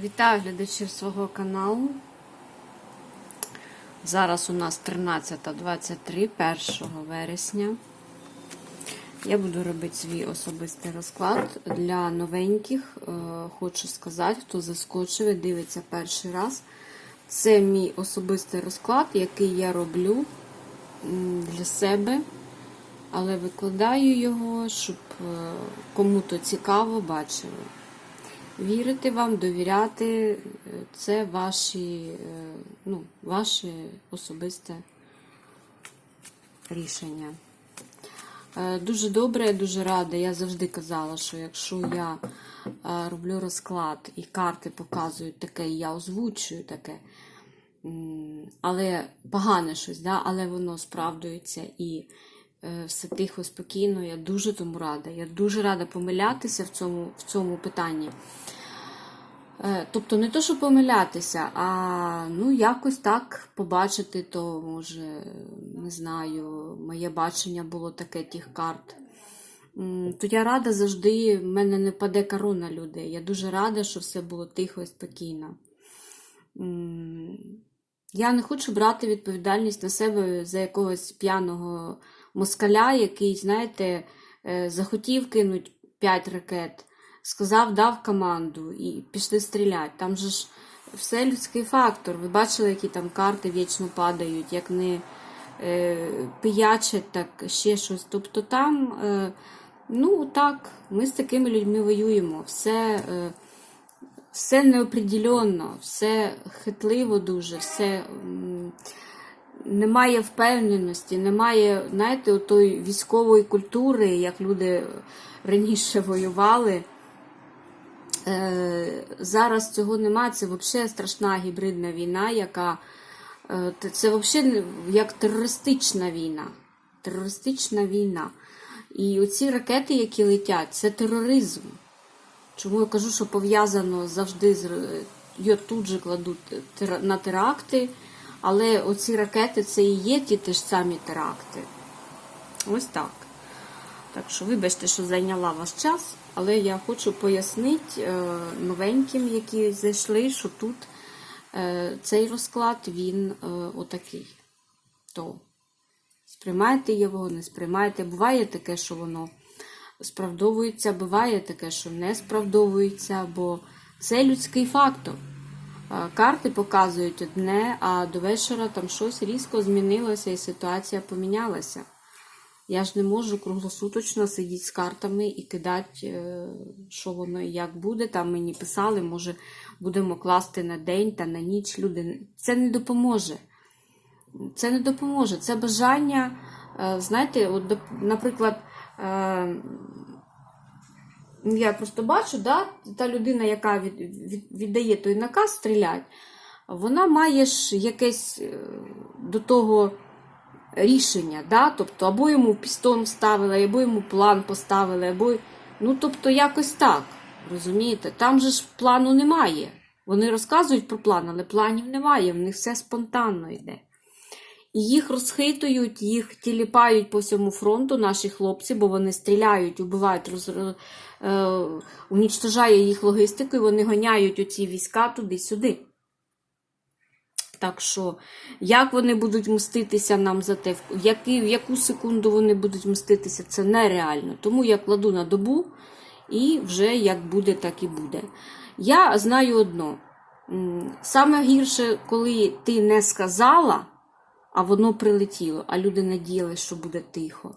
Вітаю глядачів свого каналу. Зараз у нас 13.23, 1 вересня. Я буду робити свій особистий розклад для новеньких. Е, Хочу сказати, хто заскочив і дивиться перший раз. Це мій особистий розклад, який я роблю для себе, але викладаю його, щоб е, кому-то цікаво бачили. Вірити вам, довіряти е, це ваші, е, ну, ваше особисте рішення. Е, Дуже добре, дуже рада. Я завжди казала, що якщо я роблю розклад і карти показують таке, і я озвучую таке, але погане щось, да? але воно справдується і все тихо, спокійно. Я дуже тому рада. Я дуже рада помилятися в цьому, в цьому питанні. Е, Тобто не то, що помилятися, а ну якось так побачити, то може, не знаю, моє бачення було таке тих карт. То я рада завжди, в мене не паде корона людей. Я дуже рада, що все було тихо і спокійно. Я не хочу брати відповідальність на себе за якогось п'яного москаля, який, знаєте, е, захотів кинуть 5 ракет сказав, дав команду і пішли стріляти. Там же ж все людський фактор. Ви бачили, які там карти вічно падають, як не е, пиячать, так ще щось. Тобто там, е, ну так, ми з такими людьми воюємо. Все, е, все неопределенно, все хитливо дуже, все. Немає впевненості, немає, знаєте, тої військової культури, як люди раніше воювали. Е, зараз цього немає. Це взагалі страшна гібридна війна, яка е, це взагалі як терористична війна. Терористична війна. І оці ракети, які летять, це тероризм. Чому я кажу, що пов'язано завжди з його тут же кладуть на теракти, але оці ракети це і є ті ж самі теракти. Ось так. Так що, вибачте, що зайняла ваш час, але я хочу пояснити е, новеньким, які зайшли, що тут е, цей розклад він е, отакий. То сприймайте його, не сприймайте. Буває таке, що воно справдовується, буває таке, що не справдовується, бо це людський фактор. Е, Карти показують одне, а до вечора там щось різко змінилося і ситуація помінялася. Я ж не можу круглосуточно сидіти з картами і кидати, е, що воно і як буде. Там мені писали, може, будемо класти на день та на ніч. Люди. Це не допоможе. Це не допоможе. Це бажання, е, знаєте, от, наприклад, я просто бачу, да, та людина, яка від, від, віддає той наказ стріляти, вона має ж якесь е, до того рішення, да? тобто або йому пістон ставили, або йому план поставили, або ну тобто якось так. Розумієте? Там же ж плану немає. Вони розказують про план, але планів немає, в них все спонтанно йде. І їх розхитують, їх тіліпають по всьому фронту наші хлопці, бо вони стріляють, убивають, роз, е, унічтожає їх логістику, і вони гоняють оці війська туди-сюди. Так що, як вони будуть мститися нам за те, які, в яку секунду вони будуть мститися, це нереально. Тому я кладу на добу, і вже як буде, так і буде. Я знаю одно: саме гірше, коли ти не сказала, а воно прилетіло, а люди надіялися, що буде тихо.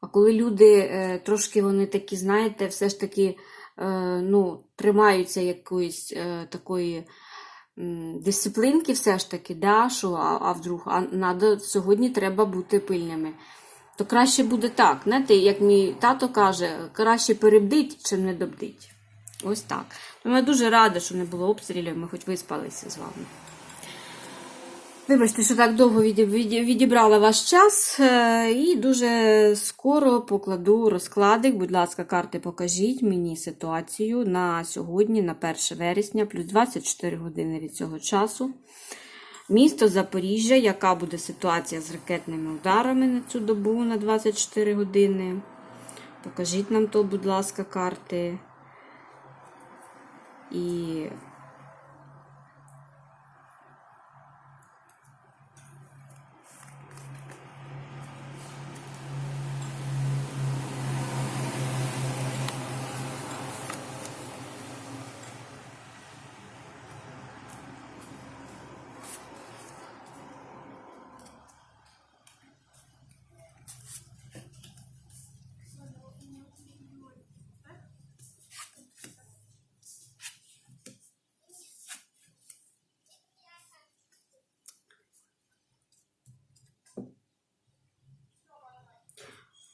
А коли люди е, трошки вони такі, знаєте, все ж таки е, ну, тримаються якоїсь е, такої м, дисциплінки, все ж таки, да, що, а, а вдруг, а надо, сьогодні треба бути пильними. То краще буде так. Знаєте, як мій тато каже, краще перебдить, чим не добдить. Ось так. Тому я дуже рада, що не було обстрілів, ми хоч виспалися з вами. Вибачте, що так довго віді- віді- відібрала ваш час. е, І дуже скоро покладу розкладик. Будь ласка, карти покажіть мені ситуацію на сьогодні, на 1 вересня, плюс 24 години від цього часу. Місто Запоріжжя, яка буде ситуація з ракетними ударами на цю добу на 24 години. Покажіть нам то, будь ласка, карти. І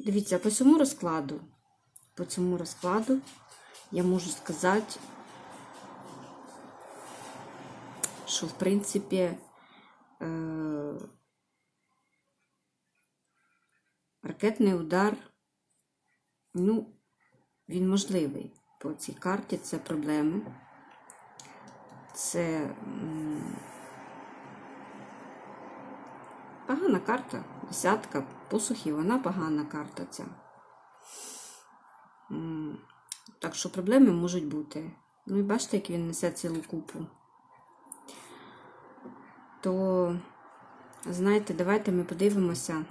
Дивіться, по цьому розкладу, по цьому розкладу я можу сказати, що в принципі е, ракетний удар, ну, він можливий. По цій карті це проблеми. Це погана карта. Десятка посухів, вона погана карта ця. Так що проблеми можуть бути. Ну і бачите, як він несе цілу купу. То, знаєте, давайте ми подивимося,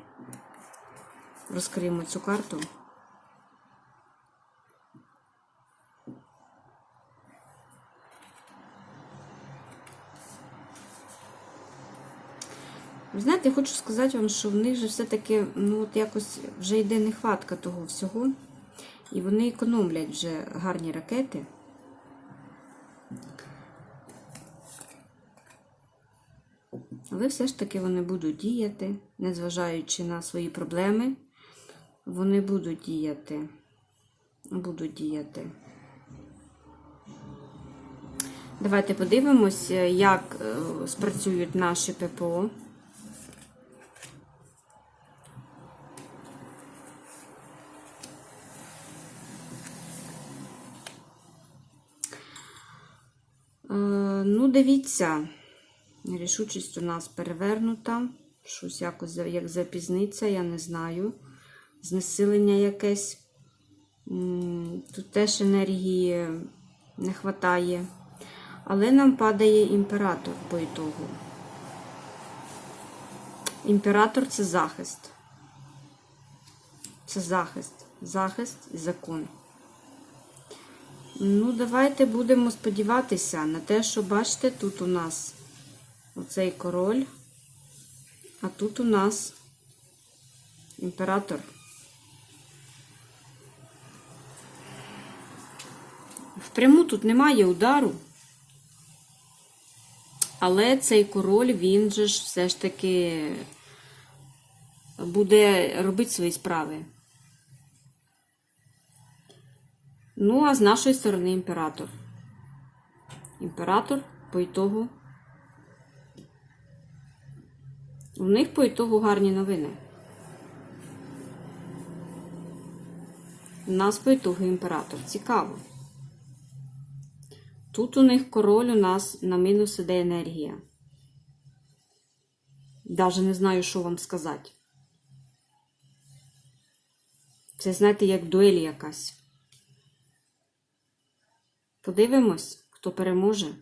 розкриємо цю карту. Ви знаєте, я хочу сказати вам, що в них же все-таки ну, от якось вже йде нехватка того всього. І вони економлять вже гарні ракети. Але все ж таки вони будуть діяти, незважаючи на свої проблеми, вони будуть діяти. Будуть діяти. Давайте подивимось, як е, спрацюють наші ППО. Ну, дивіться, рішучість у нас перевернута. Щось якось як запізниться, я не знаю. Знесилення якесь. Тут теж енергії не вистачає. Але нам падає імператор по ітогу. Імператор це захист. Це захист. Захист і закон. Ну, давайте будемо сподіватися на те, що бачите, тут у нас оцей король, а тут у нас імператор. Впряму тут немає удару, але цей король, він же ж все ж таки буде робити свої справи. Ну, а з нашої сторони імператор. Імператор по ітогу. У них по ітогу гарні новини. У нас по ітогу імператор. Цікаво. Тут у них король, у нас на мінус іде енергія. Даже не знаю, що вам сказати. Це, знаєте, як дуель якась. Подивимось, хто переможе.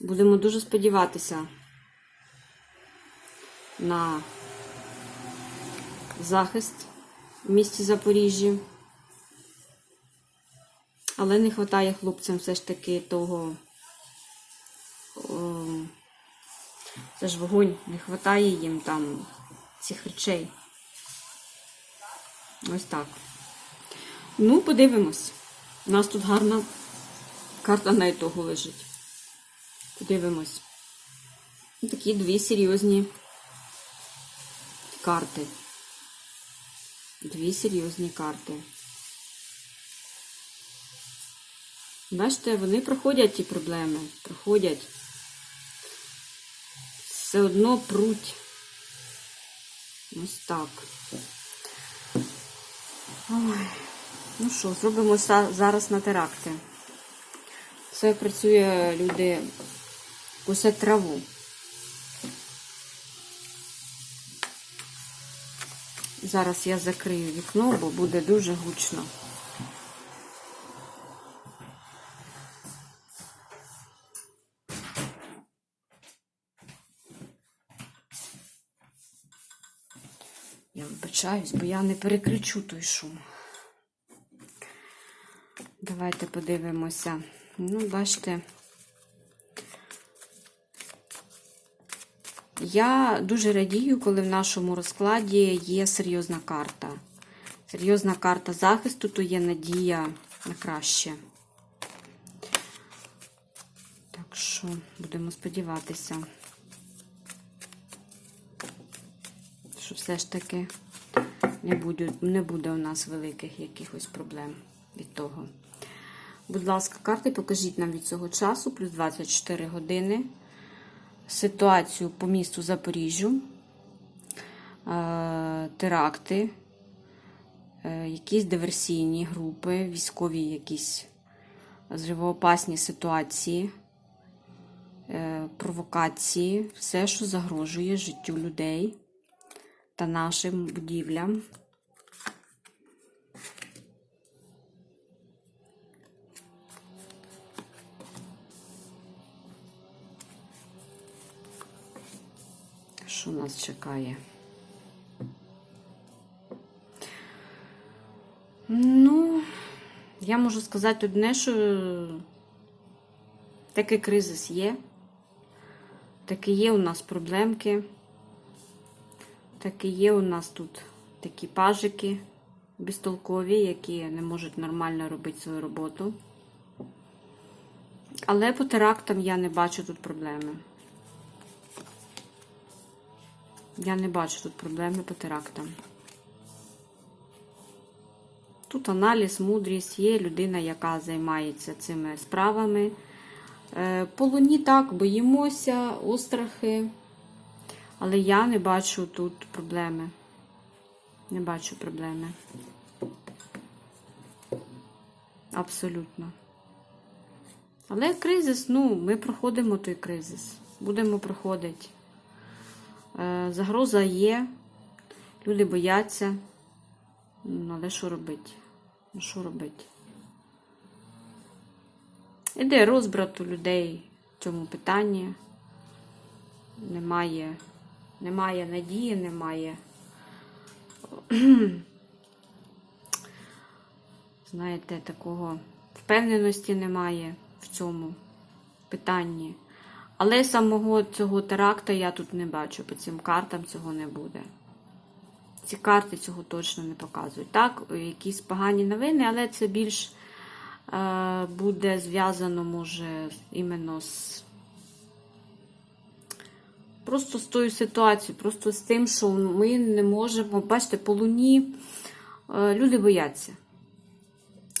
Будемо дуже сподіватися на захист в місті Запоріжжі. Але не вистачає хлопцям все ж таки того. О, це ж вогонь, не вистачає їм там цих речей. Ось так. Ну, подивимось. У нас тут гарна карта на ітогу лежить. Подивимось. Такі дві серйозні карти. Дві серйозні карти. Бачите, вони проходять ті проблеми. Проходять. Все одно пруть. Ось так. Ой. Ну що, зробимо зараз на теракти. Це працює люди кусять траву. Зараз я закрию вікно, бо буде дуже гучно. Я вибачаюсь, бо я не перекричу той шум. Давайте подивимося. Ну, бачите. Я дуже радію, коли в нашому розкладі є серйозна карта. Серйозна карта захисту, то є надія на краще. Так що будемо сподіватися, що все ж таки Не буде, не буде у нас великих якихось проблем від того. Будь ласка, карти покажіть нам від цього часу, плюс 24 години. Ситуацію по місту Запоріжжю, е, теракти, е, якісь диверсійні групи, військові якісь зривоопасні ситуації, е, провокації, все, що загрожує життю людей та нашим будівлям. Що нас чекає? Ну, я можу сказати одне, що такий кризис є. Такі є у нас проблемки. Такі є у нас тут такі пажики безтолкові, які не можуть нормально робити свою роботу. Але по терактам я не бачу тут проблеми. Я не бачу тут проблеми по терактам. Тут аналіз, мудрість, є людина, яка займається цими справами. Е, По луні так, боїмося, острахи. Але я не бачу тут проблеми. Не бачу проблеми. Абсолютно. Але кризис, ну, ми проходимо той кризис. Будемо проходити. Е, Загроза є, люди бояться. Ну, але що робити? Ну, що робити? Іде розбрат у людей в цьому питанні. Немає, немає надії, немає. Знаєте, такого впевненості немає в цьому питанні. Але самого цього теракта я тут не бачу. По цим картам цього не буде. Ці карти цього точно не показують. Так, якісь погані новини, але це більш е, буде зв'язано, може, іменно з. Просто з тою ситуацією, просто з тим, що ми не можемо. Бачите, по луні е, люди бояться.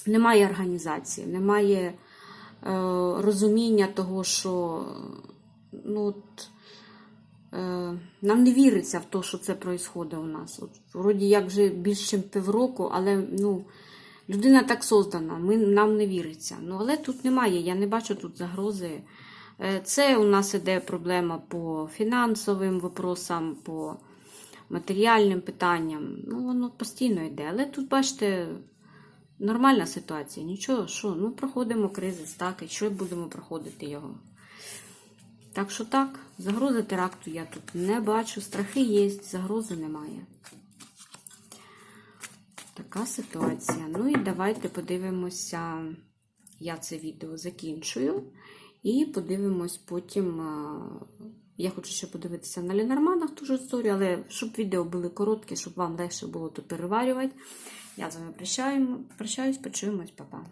Немає організації, немає е, розуміння того, що ну, от, е, нам не віриться в те, що це відбувається у нас. От, вроді як вже більше ніж півроку, але ну, людина так создана, ми, нам не віриться. Ну, але тут немає, я не бачу тут загрози. Е, Це у нас іде проблема по фінансовим вопросам, по матеріальним питанням. Ну, воно постійно йде. Але тут, бачите, нормальна ситуація. Нічого, що, ну, проходимо кризис, так, і що будемо проходити його. Так що так, загрози теракту я тут не бачу. Страхи є, загрози немає. Така ситуація. Ну і давайте подивимося. Я це відео закінчую. І подивимось потім. Я хочу ще подивитися на Ленорманах ту ж історію, але щоб відео були короткі, щоб вам легше було тут переварювати. Я з вами прощаюсь, почуємось, па-па.